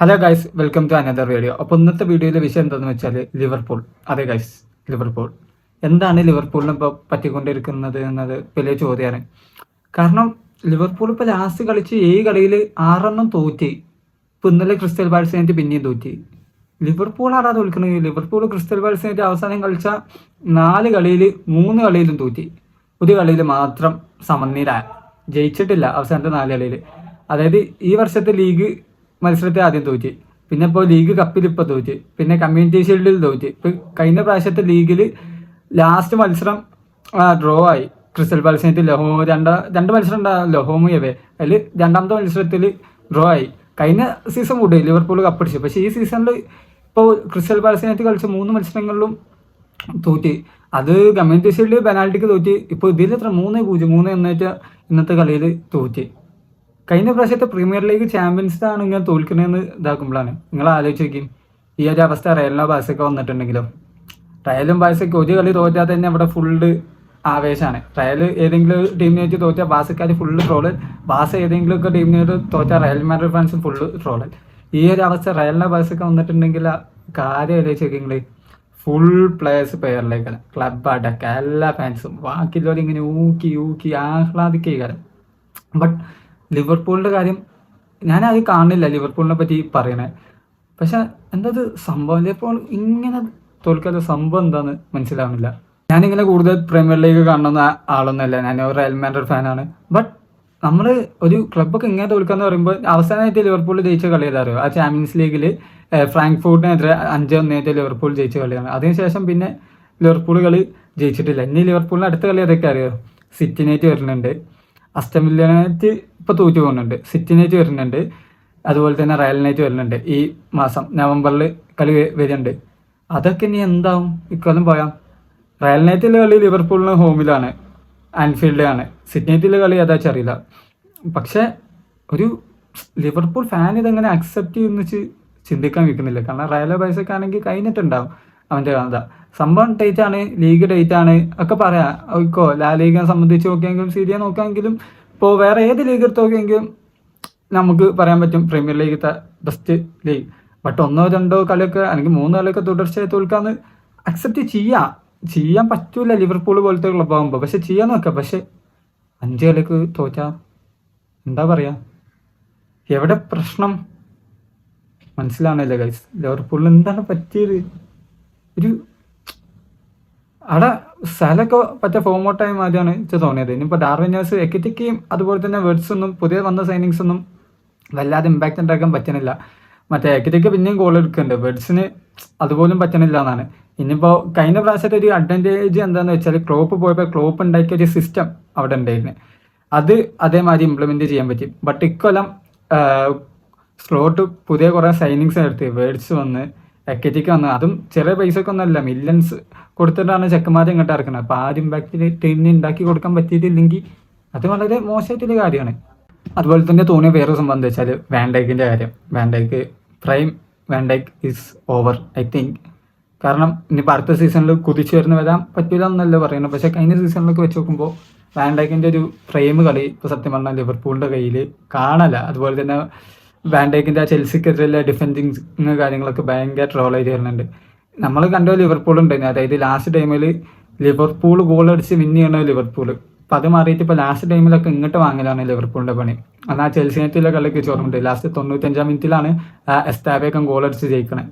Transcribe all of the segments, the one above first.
Hello guys welcome to another video അപ്പോൾ ഇന്നത്തെ വീഡിയോയിലെ വിഷയം എന്താണെന്ന് വെച്ചാൽ ലിവർപൂൾ അതെ ഗൈസ് ലിവർപൂൾ എന്താണ് ലിവർപൂളിനെ ഇപ്പോൾ പറ്റിക്കൊണ്ടിരിക്കുന്നത് എന്നത് വലിയ ചോദ്യമാണ് കാരണം ലിവർപൂൾ ഇപ്പോൾ ലാസ്റ്റ് കളിച്ച് ഏഴ് കളിയിൽ ആറെണ്ണം തോറ്റി. ഇപ്പോൾ ഇന്നലെ ക്രിസ്റ്റൽ പാൽസിനായിട്ട് പിന്നെയും തോറ്റി. ലിവർപൂൾ ആരാ തോൽക്കുന്നത്? ലിവർപൂൾ ക്രിസ്റ്റൽ പാൽസിനായിട്ട് അവസാനം കളിച്ച നാല് കളിയിൽ മൂന്ന് കളിയിലും തോറ്റി. ഒരു കളിയിൽ മാത്രം സമനില. ജയിച്ചിട്ടില്ല അവസാനത്തെ നാല് കളിയിൽ. അതായത് ഈ വർഷത്തെ ലീഗ് മത്സരത്തെ ആദ്യം തോറ്റ്. പിന്നെ ഇപ്പോൾ ലീഗ് കപ്പിൽ ഇപ്പോൾ തോറ്റ്. പിന്നെ കമ്മ്യൂണിറ്റി ഷീൽഡിൽ തോറ്റ്. ഇപ്പൊ കഴിഞ്ഞ പ്രാവശ്യത്തെ ലീഗിൽ ലാസ്റ്റ് മത്സരം ഡ്രോ ആയി. ക്രിസ്റ്റൽ പാലസിനായിട്ട് ലഹോ രണ്ട രണ്ട് മത്സരം ഉണ്ടാകും ലഹോമു എവേ അതിൽ രണ്ടാമത്തെ മത്സരത്തിൽ ഡ്രോ ആയി. കഴിഞ്ഞ സീസൺ കൂടി ലിവർപൂൾ കപ്പടിച്ചു പക്ഷേ ഈ സീസണിൽ ഇപ്പോൾ ക്രിസ്റ്റൽ പാലസിനായിട്ട് കളിച്ച മൂന്ന് മത്സരങ്ങളിലും തോറ്റ്. അത് കമ്മ്യൂണിറ്റി ഷീൽഡ് പെനാൽറ്റിക്ക് തോറ്റ്. ഇപ്പോൾ ഇതിൽ എത്ര? മൂന്ന് പൂജ്യം മൂന്ന് എന്നിട്ട് ഇന്നത്തെ കളിയിൽ തോറ്റ്. കഴിഞ്ഞ പ്രാവശ്യത്തെ പ്രീമിയർ ലീഗ് ചാമ്പ്യൻസ് ആണ് ഇങ്ങനെ തോൽക്കുന്നതെന്ന് ഇതാക്കുമ്പോഴാണ്. നിങ്ങൾ ആലോചിക്കും ഈ ഒരു അവസ്ഥ റയലിനോ ബാസൊക്കെ വന്നിട്ടുണ്ടെങ്കിലോ. റയലും ബാസൊക്കെ ഒരു കളി തോറ്റാൽ തന്നെ അവിടെ ഫുള്ള് ആവേശമാണ്. റയൽ ഏതെങ്കിലും ടീമിനെ വെച്ച് തോറ്റാൽ ബാസക്കാർ ഫുള്ള് ട്രോൾ ബാസ ഏതെങ്കിലും ഒക്കെ ടീമിനെ തോറ്റാൽ Real Madrid fans full troll ഈ ഒരു അവസ്ഥ റയലിനോ ബാസൊക്കെ വന്നിട്ടുണ്ടെങ്കിൽ കാര്യം ആലോചിച്ചിരിക്കുന്നത് ഫുൾ പ്ലേയേഴ്സ് പേരിലേക്കാണ് ക്ലബ് അടക്കം എല്ലാ ഫാൻസും ബാക്കിയുള്ളവർ ഇങ്ങനെ ഊക്കി ഊക്കി ആഹ്ലാദിക്കുകയാണ്. ബട്ട് ലിവർപൂളിന്റെ കാര്യം ഞാൻ അത് കാണുന്നില്ല ലിവർപൂളിനെ പറ്റി പറയണേ. പക്ഷെ എന്താ അത് സംഭവം? ലിവർപൂൾ ഇങ്ങനെ തോൽക്കാത്ത സംഭവം എന്താന്ന് മനസ്സിലാവുന്നില്ല. ഞാനിങ്ങനെ കൂടുതൽ പ്രീമിയർ ലീഗ് കാണുന്ന ആളൊന്നുമല്ല. ഞാൻ ഒരു റയൽ മാൻഡ്രിഡ് ഫാനാണ്. ബട്ട് നമ്മൾ ഒരു ക്ലബ്ബൊക്കെ ഇങ്ങനെ തോൽക്കാന്ന് പറയുമ്പോൾ അവസാനമായിട്ട് ലിവർപൂൾ ജയിച്ച കളി ഏതാറിയോ ആ ചാമ്പ്യൻസ് ലീഗിൽ ഫ്രാങ്ക്ഫോർട്ടിനെതിരെ അഞ്ച് ഒന്നേറ്റ് ലിവർപൂൾ ജയിച്ച കളിയാണ്. അതിനുശേഷം പിന്നെ ലിവർപൂൾ കളി ജയിച്ചിട്ടില്ല. ഇനി ലിവർപൂളിന് അടുത്ത കളി അതൊക്കെ അറിയോ? സിറ്റിനേറ്റ് വരുന്നുണ്ട്. അസ്റ്റമില്യനായിട്ട് ഇപ്പോൾ തോറ്റു പോകുന്നുണ്ട്. സിറ്റിനേറ്റ് വരുന്നുണ്ട്. അതുപോലെ തന്നെ റയൽ നൈറ്റ് വരുന്നുണ്ട്. ഈ മാസം നവംബറിൽ കളി വരുന്നുണ്ട്. അതൊക്കെ ഇനി എന്താവും? ഇക്കാലം പോയാം. നൈറ്റിലെ കളി ലിവർപൂളിന് ഹോമിലാണ് ആൻഫീൽഡിലാണ് സിഡ്നേറ്റിലെ കളി ഏതാ അറിയില്ല പക്ഷെ ഒരു ലിവർപൂൾ ഫാൻ ഇതെങ്ങനെ അക്സെപ്റ്റ് ചെയ്യുന്ന ചിന്തിക്കാൻ വെക്കുന്നില്ല കാരണം റയൽ ബൈസൊക്കെ ആണെങ്കിൽ കഴിഞ്ഞിട്ടുണ്ടാവും. അവന്റെ കഥ സംഭവം ഡേറ്റ് ആണ് ലീഗ് ഡേറ്റ് ആണ് ഒക്കെ പറയാം. ലാ ലീഗിനെ സംബന്ധിച്ച് നോക്കിയെങ്കിലും സീരിയ നോക്കുകയെങ്കിലും ഇപ്പോൾ വേറെ ഏത് ലീഗ് എടുത്ത് നോക്കിയെങ്കിലും നമുക്ക് പറയാൻ പറ്റും പ്രീമിയർ ലീഗത്തെ ബെസ്റ്റ് ലീഗ് ബട്ട് ഒന്നോ രണ്ടോ കളിയൊക്കെ അല്ലെങ്കിൽ മൂന്നോ കളിയൊക്കെ തുടർച്ചയായി തോൽക്കാന്ന് അക്സെപ്റ്റ് ചെയ്യാം. ചെയ്യാൻ പറ്റൂല ലിവർപൂൾ പോലത്തെ ക്ലബ് ആകുമ്പോൾ പക്ഷെ ചെയ്യാൻ നോക്കാം. പക്ഷെ അഞ്ച് കളിക്ക് തോറ്റാ. എന്താ പറയാ? എവിടെ പ്രശ്നം? മനസ്സിലാണല്ലേ ഗൈസ് ലിവർപൂളിന് എന്താണ് പറ്റിയത്? ഒരു അവിടെ സ്ഥലമൊക്കെ പറ്റ ഫോമോട്ടായ മാതിരിയാണ് എനിക്ക് തോന്നിയത്. ഇനിയിപ്പോൾ ഡാർവിനേഴ്സ് എക്കറ്റിക്കും അതുപോലെ തന്നെ വേർഡ്സ് ഒന്നും പുതിയ വന്ന സൈനിങ്സ് ഒന്നും വല്ലാതെ ഇമ്പാക്റ്റ് ഉണ്ടാക്കാൻ പറ്റണില്ല. മറ്റേ എക്കറ്റിക്ക് പിന്നെയും ഗോൾ എടുക്കുന്നുണ്ട്. വേർഡ്സിന് അതുപോലും പറ്റണില്ല എന്നാണ്. ഇനിയിപ്പോൾ കഴിഞ്ഞ പ്രാവശ്യത്തെ ഒരു അഡ്വാന്റേജ് എന്താണെന്ന് വെച്ചാൽ ക്ലോപ്പ് പോയപ്പോൾ ക്ലോപ്പ് ഉണ്ടാക്കിയ ഒരു സിസ്റ്റം അവിടെ ഉണ്ടായിരുന്നു. അത് അതേമാതിരി ഇംപ്ലിമെന്റ് ചെയ്യാൻ പറ്റി. ബട്ട് ഇക്കൊല്ലം സ്ലോട്ട് പുതിയ കുറേ സൈനിങ്സ് എടുത്ത് വേർഡ്സ് വന്ന് എക്കറ്റിക്ക് വന്ന് അതും ചെറിയ പൈസക്ക് ഒന്നല്ല മില്യൺസ് കൊടുത്തിട്ടാണ് ചെക്കന്മാരെ ഇങ്ങോട്ട് ഇറക്കുന്നത്. അപ്പോൾ ആ ഒരു ഇമ്പാക്റ്റിൽ ടീമിന് ഉണ്ടാക്കി കൊടുക്കാൻ പറ്റിയിട്ടില്ലെങ്കിൽ അത് വളരെ മോശമായിട്ടൊരു കാര്യമാണ്. അതുപോലെ തന്നെ തോന്നിയ വേറെ സംഭവം എന്താ വെച്ചാൽ കാര്യം. Van Dijk prime Van Dijk is over I think കാരണം ഇനി അടുത്ത സീസണിൽ കുതിച്ചു വരുന്ന വരാൻ പറ്റില്ല എന്നല്ല പറയുന്നത്. പക്ഷേ കഴിഞ്ഞ സീസണിലൊക്കെ വെച്ച് നോക്കുമ്പോൾ വാൻഡൈക്കിന്റെ ഒരു ഫ്രെയിം കളി ഇപ്പോൾ സത്യം പറഞ്ഞാൽ ലിവർപൂളിന്റെ കയ്യിൽ കാണല അതുപോലെ തന്നെ വാൻഡേക്കിന്റെ ആ ചെൽസിക്കെതിരെയുള്ള ഡിഫൻസിങ് കാര്യങ്ങളൊക്കെ ഭയങ്കര ട്രോൾ ആയിട്ട് വരുന്നുണ്ട്. നമ്മൾ കണ്ടോ ലിവർപൂൾ ഉണ്ടായിരുന്നു അതായത് ലാസ്റ്റ് ടൈമിൽ ലിവർപൂൾ ഗോൾ അടിച്ച് വിൻ ചെയ്യണ ലിവർപൂൾ അപ്പം അത് മാറിയിട്ട് ഇപ്പോൾ ലാസ്റ്റ് ടൈമിലൊക്കെ ഇങ്ങോട്ട് വാങ്ങലാണ് ലിവർപൂളിന്റെ പണി. അന്ന് ആ ചെൽസിനെറ്റിലെ കളിയൊക്കെ ചോർന്നുണ്ട് ലാസ്റ്റ് തൊണ്ണൂറ്റഞ്ചാം മിനിറ്റിലാണ് എസ്താബേക്കം ഗോൾ അടിച്ച് ജയിക്കണേ.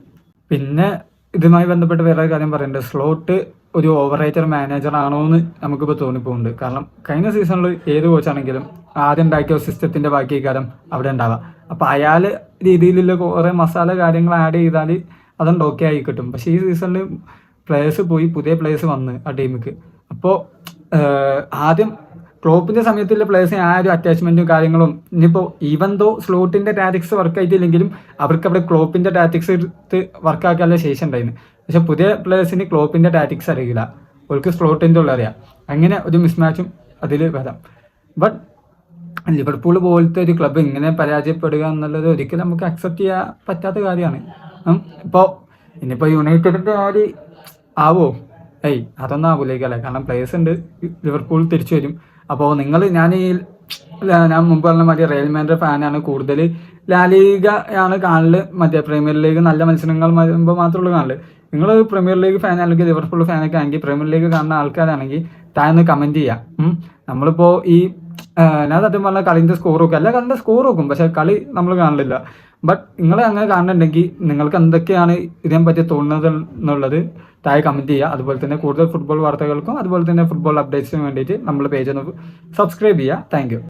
പിന്നെ ഇതുമായി ബന്ധപ്പെട്ട് വേറെ കാര്യം പറയുന്നുണ്ട്. സ്ലോട്ട് ഒരു ഓവർ റേറ്റർ മാനേജർ ആണോ എന്ന് നമുക്കിപ്പോൾ തോന്നിപ്പോകുന്നുണ്ട് കാരണം കഴിഞ്ഞ സീസണിൽ ഏത് കോച്ചാണെങ്കിലും ആദ്യം ഉണ്ടാക്കിയ സിസ്റ്റത്തിന്റെ ബാക്കി കാലം അവിടെ ഉണ്ടാവാം. അപ്പോൾ അയാൾ രീതിയിലുള്ള കുറേ മസാല കാര്യങ്ങൾ ആഡ് ചെയ്താൽ അതുകൊണ്ട് ഓക്കെ ആയി കിട്ടും. പക്ഷേ ഈ സീസണിൽ പ്ലേയേഴ്സ് പോയി പുതിയ പ്ലേയേഴ്സ് വന്ന് ആ ടീമിക്ക് അപ്പോൾ ആദ്യം ക്ലോപ്പിന്റെ സമയത്തുള്ള പ്ലേയേഴ്സിന് ആ ഒരു അറ്റാച്ച്മെന്റും കാര്യങ്ങളും ഇനിയിപ്പോൾ ഈവൻ ദോ സ്ലോട്ടിന്റെ ടാറ്റിക്സ് വർക്ക് ആയിട്ടില്ലെങ്കിലും അവർക്ക് അവിടെ ക്ലോപ്പിന്റെ ടാറ്റിക്സ് എടുത്ത് വർക്ക് ആക്കാനുള്ള ശേഷം ഉണ്ടായിരുന്നു പക്ഷെ പുതിയ പ്ലേയേഴ്സിന് ക്ലോപ്പിന്റെ ടാറ്റിക്സ് അറിയില്ല. അവർക്ക് സ്ലോട്ടിന്റെ ഉള്ള അറിയാം അങ്ങനെ ഒരു മിസ്മാച്ചും അതിൽ വരാം. ബട്ട് ലിവർപൂൾ പോലത്തെ ഒരു ക്ലബ്ബ് ഇങ്ങനെ പരാജയപ്പെടുക എന്നുള്ളത് ഒരിക്കലും നമുക്ക് അക്സെപ്റ്റ് ചെയ്യാൻ പറ്റാത്ത കാര്യമാണ്. ഇപ്പോൾ ഇനിയിപ്പോൾ യുണൈറ്റഡിന്റെ ആര് ആവോ? ഏയ് അതൊന്നും ആവൂലേക്കല്ലേ കാരണം പ്ലേയേഴ്സ് ഉണ്ട്. ലിവർപൂൾ തിരിച്ചു വരും. അപ്പോൾ നിങ്ങൾ ഞാൻ ഈ ഞാൻ മുമ്പ് പറഞ്ഞ മറ്റേ റയൽ മാന്റെ ഫാനാണ് കൂടുതൽ ലാലീഗ ആണ് കാണൽ. മറ്റേ പ്രീമിയർ ലീഗ് നല്ല മത്സരങ്ങൾ വരുമ്പോൾ മാത്രമുള്ളൂ കാണൽ. നിങ്ങൾ പ്രീമിയർ ലീഗ് ഫാൻ അല്ലെങ്കിൽ ലിവർപൂൾ ഫാനൊക്കെ ആണെങ്കിൽ പ്രീമിയർ ലീഗ് കാണുന്ന ആൾക്കാരാണെങ്കിൽ താഴെ കമന്റ് ചെയ്യാം. നമ്മളിപ്പോൾ നമ്മളിപ്പോ ഈ ഞാൻ സത്യം പറഞ്ഞ കളിന്റെ സ്കോർ നോക്കും. അല്ല കളിന്റെ സ്കോർ നോക്കും പക്ഷെ കളി നമ്മൾ കാണലില്ല. ബട്ട് നിങ്ങൾ അങ്ങനെ കാണുന്നുണ്ടെങ്കിൽ നിങ്ങൾക്ക് എന്തൊക്കെയാണ് ഇതിനെ പറ്റി തോന്നുന്നത് എന്നുള്ളത് താഴെ കമന്റ് ചെയ്യുക. അതുപോലെ തന്നെ കൂടുതൽ ഫുട്ബോൾ വാർത്തകൾക്കും അതുപോലെ തന്നെ ഫുട്ബോൾ അപ്ഡേറ്റ്സിനും വേണ്ടിയിട്ട് നമ്മൾ പേജ് ഒന്ന് സബ്സ്ക്രൈബ് ചെയ്യുക. താങ്ക്